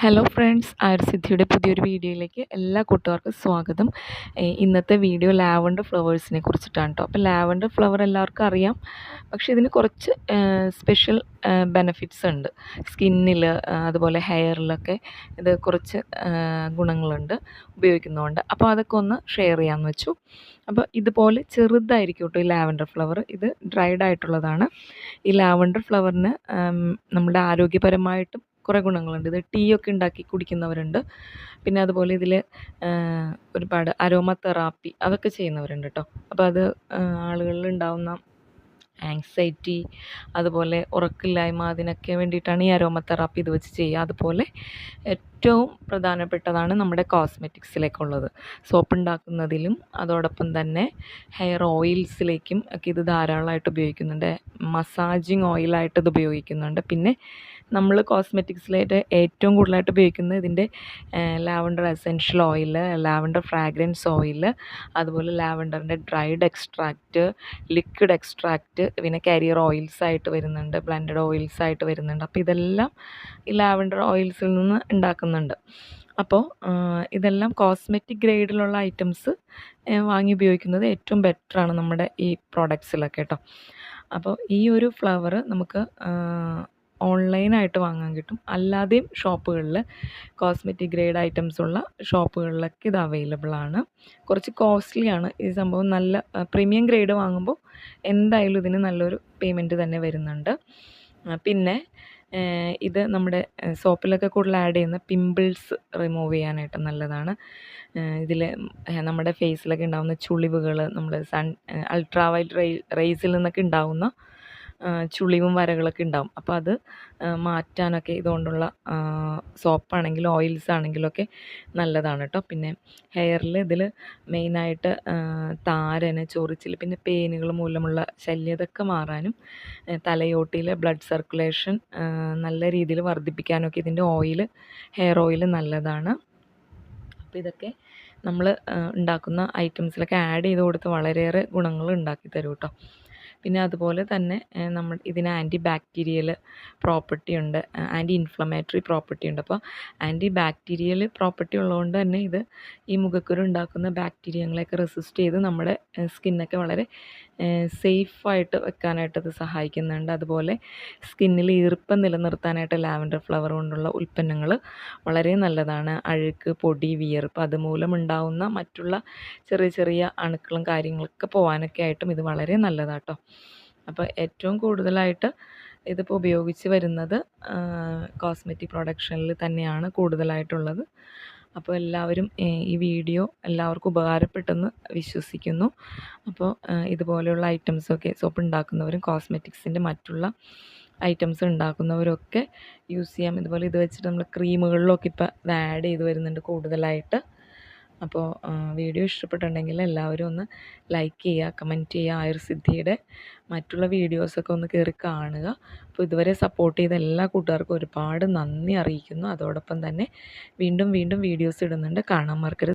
Hello friends ആയുർസിദ്ധിയുടെ പുതിയൊരു വീഡിയോയിലേക്ക് എല്ലാ കൂട്ടുകാർക്കും സ്വാഗതം. ഇന്നത്തെ വീഡിയോ ലാവൻഡർ ഫ്ലവേഴ്സിനെ കുറിച്ചിട്ടാണ് കേട്ടോ അപ്പോൾ ലാവൻഡർ ഫ്ലവർ എല്ലാവർക്കും അറിയാം. പക്ഷേ ഇതിന് കുറച്ച് സ്പെഷ്യൽ ബെനഫിറ്റ്സ് ഉണ്ട്. സ്കിന്നിൽ അതുപോലെ ഹെയറിലൊക്കെ ഇത് കുറച്ച് ഗുണങ്ങളുണ്ട് ഉപയോഗിക്കുന്നതുകൊണ്ട് അപ്പോൾ അതൊക്കെ ഒന്ന് ഷെയർ ചെയ്യാമെന്ന് വെച്ചു. അപ്പോൾ ഇതുപോലെ ചെറുതായിരിക്കും കേട്ടോ ഈ ലാവൻഡർ ഫ്ലവർ. ഇത് ഡ്രൈഡ് ആയിട്ടുള്ളതാണ്. ഈ ലാവൻഡർ ഫ്ലവറിന് നമ്മുടെ ആരോഗ്യപരമായിട്ടും കുറേ ഗുണങ്ങളുണ്ട്. ഇത് ടീ ഒക്കെ ഉണ്ടാക്കി കുടിക്കുന്നവരുണ്ട്. പിന്നെ അതുപോലെ ഇതിൽ ഒരുപാട് അരോമ തെറാപ്പി അതൊക്കെ ചെയ്യുന്നവരുണ്ട് കേട്ടോ അപ്പോൾ അത് ആളുകളിൽ ഉണ്ടാവുന്ന ആങ്സൈറ്റി അതുപോലെ ഉറക്കില്ലായ്മ അതിനൊക്കെ വേണ്ടിയിട്ടാണ് ഈ അരോമ തെറാപ്പി ഇത് വെച്ച് ചെയ്യുക. അതുപോലെ ഏറ്റവും പ്രധാനപ്പെട്ടതാണ് നമ്മുടെ കോസ്മെറ്റിക്സിലേക്കുള്ളത്. സോപ്പ് ഉണ്ടാക്കുന്നതിലും അതോടൊപ്പം തന്നെ ഹെയർ ഓയിൽസിലേക്കും ഒക്കെ ഇത് ധാരാളമായിട്ട് ഉപയോഗിക്കുന്നുണ്ട്. മസാജിങ് ഓയിലായിട്ട് ഇത് ഉപയോഗിക്കുന്നുണ്ട്. പിന്നെ നമ്മൾ കോസ്മെറ്റിക്സിലായിട്ട് ഏറ്റവും കൂടുതലായിട്ട് ഉപയോഗിക്കുന്നത് ഇതിന്റെ lavender essential oil lavender fragrance oil അതുപോലെ ലാവണ്ടറിന്റെ ഡ്രൈഡ് എക്സ്ട്രാക്റ്റ് ലിക്വിഡ് എക്സ്ട്രാക്റ്റ് പിന്നെ കാരിയർ ഓയിൽസ് ആയിട്ട് വരുന്നുണ്ട് ബ്ലെൻഡഡ് ഓയിൽസ് ആയിട്ട് വരുന്നുണ്ട്. അപ്പോൾ ഇതെല്ലാം ഈ ലാവണ്ടർ ഓയിൽസിൽ നിന്ന് ഉണ്ടാക്കുന്നുണ്ട്. അപ്പോൾ ഇതെല്ലാം കോസ്മെറ്റിക് ഗ്രേഡിലുള്ള ഐറ്റംസ് വാങ്ങി ഉപയോഗിക്കുന്നത് ഏറ്റവും ബെറ്ററാണ് നമ്മുടെ ഈ പ്രോഡക്ട്സിലൊക്കെ കേട്ടോ. അപ്പോൾ ഈ ഒരു ഫ്ലവർ നമുക്ക് ഓൺലൈനായിട്ട് വാങ്ങാൻ കിട്ടും. അല്ലാതെയും ഷോപ്പുകളിൽ കോസ്മെറ്റിക് ഗ്രേഡ് ഐറ്റംസ് ഉള്ള ഷോപ്പുകളിലൊക്കെ ഇത് അവൈലബിൾ ആണ് കുറച്ച് കോസ്റ്റ്ലിയാണ്. ഈ സംഭവം നല്ല പ്രീമിയം ഗ്രേഡ് വാങ്ങുമ്പോൾ എന്തായാലും ഇതിന് നല്ലൊരു പേയ്മെന്റ് തന്നെ വരുന്നുണ്ട്. പിന്നെ ഇത് നമ്മുടെ സോപ്പിലൊക്കെ കൂടുതൽ ആഡ് ചെയ്യുന്ന പിമ്പിൾസ് റിമൂവ് ചെയ്യാനായിട്ട് നല്ലതാണ്. ഇതിൽ നമ്മുടെ ഫേസിലൊക്കെ ഉണ്ടാകുന്ന ചുളിവുകൾ നമ്മൾ സൺ അൾട്രാ വൈറ്റ് റേ റേസിൽ നിന്നൊക്കെ ഉണ്ടാകുന്ന ചുളിവും വരകളൊക്കെ ഉണ്ടാവും. അപ്പോൾ അത് മാറ്റാനൊക്കെ ഇതുകൊണ്ടുള്ള സോപ്പാണെങ്കിലും ഓയിൽസ് ആണെങ്കിലും ഒക്കെ നല്ലതാണ് കേട്ടോ പിന്നെ ഹെയറിൽ ഇതിൽ മെയിനായിട്ട് താരന് ചൊറിച്ചിൽ പിന്നെ പേനുകൾ മൂലമുള്ള ശല്യതൊക്കെ മാറാനും തലയോട്ടിയിലെ ബ്ലഡ് സർക്കുലേഷൻ നല്ല രീതിയിൽ വർദ്ധിപ്പിക്കാനൊക്കെ ഇതിന്റെ ഓയിൽ ഹെയർ ഓയിൽ നല്ലതാണ്. അപ്പോൾ ഇതൊക്കെ നമ്മൾ ഉണ്ടാക്കുന്ന ഐറ്റംസിലൊക്കെ ആഡ് ചെയ്ത് കൊടുത്ത് വളരെയേറെ ഗുണങ്ങൾ ഉണ്ടാക്കി തരും കേട്ടോ പിന്നെ അതുപോലെ തന്നെ നമ്മൾ ഇതിന് ആന്റി ബാക്ടീരിയൽ പ്രോപ്പർട്ടി ഉണ്ട് ആന്റി ഇൻഫ്ലമേറ്ററി പ്രോപ്പർട്ടി ഉണ്ട്. അപ്പോൾ ആന്റി ബാക്ടീരിയൽ പ്രോപ്പർട്ടി ഉള്ളതുകൊണ്ട് തന്നെ ഇത് ഈ മുഖക്കുരു ഉണ്ടാക്കുന്ന ബാക്ടീരിയങ്ങളെയൊക്കെ റെസിസ്റ്റ് ചെയ്ത് നമ്മുടെ സ്കിന്നൊക്കെ വളരെ സേഫായിട്ട് വെക്കാനായിട്ട് ഇത് സഹായിക്കുന്നുണ്ട്. അതുപോലെ സ്കിന്നിൽ ഈർപ്പം നിലനിർത്താനായിട്ട് ലാവൻഡർ ഫ്ലവർ കൊണ്ടുള്ള ഉൽപ്പന്നങ്ങൾ വളരെ നല്ലതാണ്. അഴുക്ക് പൊടി വിയർപ്പ് അതുമൂലം ഉണ്ടാവുന്ന മറ്റുള്ള ചെറിയ ചെറിയ അണുക്കളും കാര്യങ്ങളൊക്കെ പോകാനൊക്കെ ആയിട്ടും ഇത് വളരെ നല്ലതാട്ടോ. അപ്പോൾ ഏറ്റവും കൂടുതലായിട്ട് ഇതിപ്പോൾ ഉപയോഗിച്ച് വരുന്നത് കോസ്മെറ്റിക് പ്രൊഡക്ഷനിൽ തന്നെയാണ് കൂടുതലായിട്ടുള്ളത്. അപ്പോൾ എല്ലാവരും ഈ വീഡിയോ എല്ലാവർക്കും ഉപകാരപ്പെട്ടെന്ന് വിശ്വസിക്കുന്നു. അപ്പോൾ ഇതുപോലെയുള്ള ഐറ്റംസൊക്കെ സോപ്പ് ഉണ്ടാക്കുന്നവരും കോസ്മെറ്റിക്സിന്റെ മറ്റുള്ള ഐറ്റംസ് ഉണ്ടാക്കുന്നവരൊക്കെ യൂസ് ചെയ്യാം. ഇതുപോലെ ഇത് വെച്ചിട്ട് നമ്മൾ ക്രീമുകളിലൊക്കെ ഇപ്പോൾ ആഡ് ചെയ്ത് വരുന്നുണ്ട് കൂടുതലായിട്ട്. അപ്പോൾ വീഡിയോ ഇഷ്ടപ്പെട്ടുണ്ടെങ്കിൽ എല്ലാവരും ഒന്ന് ലൈക്ക് ചെയ്യുക കമന്റ് ചെയ്യുക ആയുർസിദ്ധിയുടെ മറ്റുള്ള വീഡിയോസൊക്കെ ഒന്ന് കയറി കാണുക. അപ്പോൾ ഇതുവരെ സപ്പോർട്ട് ചെയ്ത എല്ലാ കൂട്ടുകാർക്കും ഒരുപാട് നന്ദി അറിയിക്കുന്നു. അതോടൊപ്പം തന്നെ വീണ്ടും വീണ്ടും വീഡിയോസ് ഇടുന്നുണ്ട്. കാണാൻ മറക്കരുത്.